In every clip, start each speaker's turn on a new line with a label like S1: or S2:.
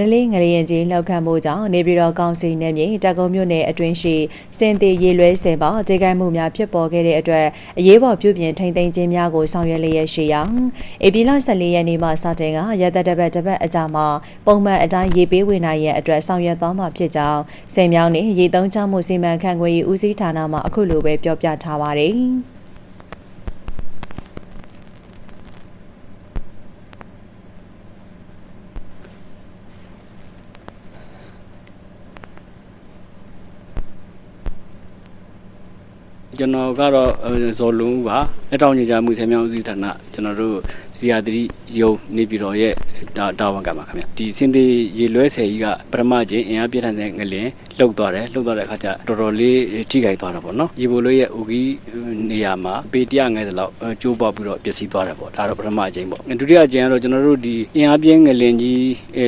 S1: နလေးငရရင်ကြီးလောက်ခံမှုကြောင့်နေပြည်တော်ကောင်စီနယ်မြေတက်ကုန်းမြို့နယ်အတွင်းရှိစင်တီရေလွဲစင်ပေါ်ဒေကိုင်မှုများဖြစ်ပေါ်ခဲ့တဲ့အတွက်အရေးပေါ်ပြုပြင်ထိန်းသိမ်းခြင်းများကိုဆောင်ရွက်လျက်ရှိရာဧပြီလ14ရက်နေ့မှစတင်ကရသက်တပတ်တစ်ပတ်အကြာမှာပုံမှန်အတိုင်းရေပေးဝင်နိုင်ရန်အတွက်ဆောင်ရွက်သွားမှာဖြစ်ကြောင်းစင်မြောင်းနှင့်ရေသုံးချမှုစီမံခန့်ခွဲရေးဦးစီးဌာနမှအခုလိုပဲပြောပြထားပါတယ်။
S2: ကျွန်တော်ကတော့အဲဇော်လုံးဦးပါလက်ထောက်ညွှန်ကြားမှုဆယ်မြောင်းဦးစီးဌာနကျွန်တော်တို့ စီယာတိယုံနေပြည်တော်ရဲ့တာတာဝန်ကပါခင်ဗျဒီစင်သေးရေလွဲဆယ်ကြီးကပထမချင်းအင်အားပြည့်ထန်တဲ့ငလင်လှုပ်သွားတယ်လှုပ်သွားတဲ့အခါကျတော်တော်လေးထိခိုက်သွားတာပေါ့နော်ရေဘိုလိုရဲ့ဥကြီးနေရာမှာပေတရငယ်သလောက်ကျိုးပေါက်ပြီးတော့ပျက်စီးသွားတယ်ပေါ့ဒါတော့ပထမချင်းပေါ့ဒုတိယချင်းကတော့ကျွန်တော်တို့ဒီအင်အားပြင်းငလင်ကြီး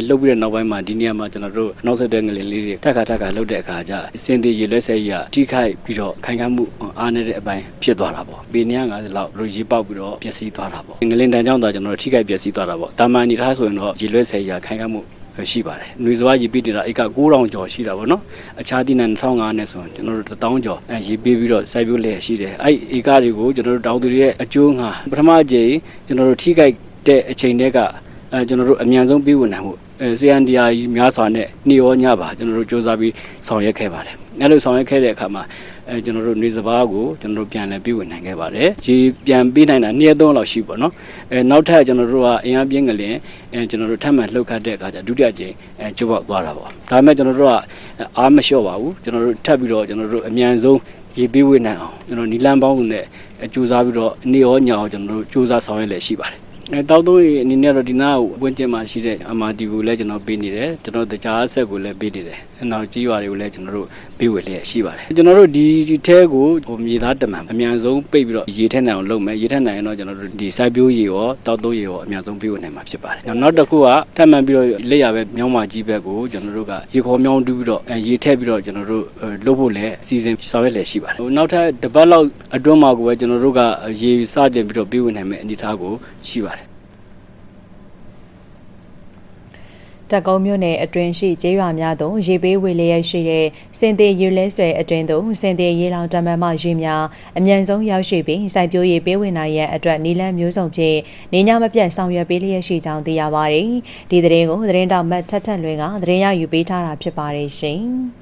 S2: လှုပ်ပြီးတဲ့နောက်ပိုင်းမှာဒီနေရာမှာကျွန်တော်တို့နောက်ဆက်တွဲငလင်လေးတွေထက်ခါထက်ခါလှုပ်တဲ့အခါကျစင်သေးရေလွဲဆယ်ကြီးကထိခိုက်ပြီးတော့ခိုင်ခန့်မှုအားနည်းတဲ့အပိုင်းဖြစ်သွားတာပေါ့ပေ950လောက်တို့ရေပေါက်ပြီးတော့ပျက်စီးသွားတာပေါ့ငလင်တန်ကြောင့်တော့ကျွန်တော်တို့ထိခိုက်ပျက်စီးသွားတာပေါ့တာမန်အနေထားဆိုရင်တော့ရေလွဲဆယ်ရာခိုင်ခန့်မှုရှိပါတယ်။ຫນွေစဝါရေပေးနေတာအိတ်က9000ကျော်ရှိတာပေါ့နော်။အခြားသီးနှံ2500နဲ့ဆိုရင်ကျွန်တော်တို့1000ကျော်အဲရေပေးပြီးတော့စိုက်ပျိုးလျက်ရှိတယ်။အဲ့ဧကတွေကိုကျွန်တော်တို့တောင်သူတွေရဲ့အကျိုးငါပထမအကြိမ်ကျွန်တော်တို့ထိခိုက်တဲ့အချိန်တည်းကအဲကျွန်တော်တို့အမြန်ဆုံးပြီးဝင်နိုင်မှုအဲ CNDR ကြီးများစွာနဲ့နှီးရောညပါကျွန်တော်တို့စ조사ပြီးဆောင်ရွက်ခဲ့ပါတယ်။အဲလိုဆောင်ရွက်ခဲ့တဲ့အခါမှာအဲကျွန်တော်တို့နေစဘာကိုကျွန်တော်တို့ပြန်လည်ပြီးဝင်နိုင်ခဲ့ပါတယ်ရေပြန်ပြီးနိုင်တာနှစ်ရက်သုံးလောက်ရှိပေါ့နော်အဲနောက်ထပ်ကျွန်တော်တို့ကအင်အားပြင်းကလင်အဲကျွန်တော်တို့ထပ်မံလှုပ်ခတ်တဲ့အခါကျဒုတိယကြိမ်အဲကျုပ်ပေါက်သွားတာပေါ့ဒါပေမဲ့ကျွန်တော်တို့ကအားမလျှော့ပါဘူးကျွန်တော်တို့ထပ်ပြီးတော့ကျွန်တော်တို့အမြန်ဆုံးရေပေးဝေးနိုင်အောင်ကျွန်တော်နီလန်ပေါင်းနဲ့ကြိုးစားပြီးတော့နေရောညောင်ကျွန်တော်တို့စူးစမ်းဆောင်ရွက်လည်းရှိပါတယ် အဲတောက်သုံးရေအနေနဲ့တော့ဒီနားကိုဝင်းကျင်မှာရှိတဲ့အမာတီကိုလည်းကျွန်တော်ပေးနေတယ်ကျွန်တော်တခြားဆက်ကိုလည်းပေးနေတယ်အနောက်ကြီးရွာတွေကိုလည်းကျွန်တော်တို့ပေးဝေလျက်ရှိပါတယ်ကျွန်တော်တို့ဒီထဲကိုဟိုမြေသားတမန်အမြန်ဆုံးပိတ်ပြီးတော့ရေထက်နိုင်အောင်လုပ်မယ်ရေထက်နိုင်ရင်တော့ကျွန်တော်တို့ဒီစိုက်ပျိုးရေရောတောက်သုံးရေရောအမြန်ဆုံးပေးဝေနိုင်မှာဖြစ်ပါတယ်နောက်တစ်ခုကထပ်မံပြီးတော့လက်ရပဲမြောင်းမာကြီးဘက်ကိုကျွန်တော်တို့ကရေခေါ်မြောင်းတူးပြီးတော့ရေထက်ပြီးတော့ကျွန်တော်တို့လုပ်ဖို့လည်းအစီအစဉ်ဆောင်ရွက်လျက်ရှိပါတယ်ဟိုနောက်ထပ်တစ်ပတ်လောက်အတွင်းမှာကိုပဲကျွန်တော်တို့ကရေစတင်ပြီးတော့ပေးဝေနိုင်မယ့်အနေအထားကိုရှိပါတယ်
S1: တက်ကုန်းမြို့နယ်အတွင်းရှိကျေးရွာများသို့ရေပေးဝေလျက်ရှိတဲ့စင်သေးရေလဲဆွဲအတွင်းသို့စင်သေးရေလောင်တမန်မှရေများအမြန်ဆုံးရောက်ရှိပြီးစိုက်ပျိုးရေးပေးဝင်နိုင်ရန်အတွက်နီလန်းမျိုးစုံဖြင့်နေညမပြတ်ဆောင်ရွက်ပေးလျက်ရှိကြောင်းသိရပါတယ်။ဒီသတင်းကိုသတင်းတောက်မတ်ထက်ထက်လွင်ကသတင်းရယူပေးထားတာဖြစ်ပါတယ်ရှင်။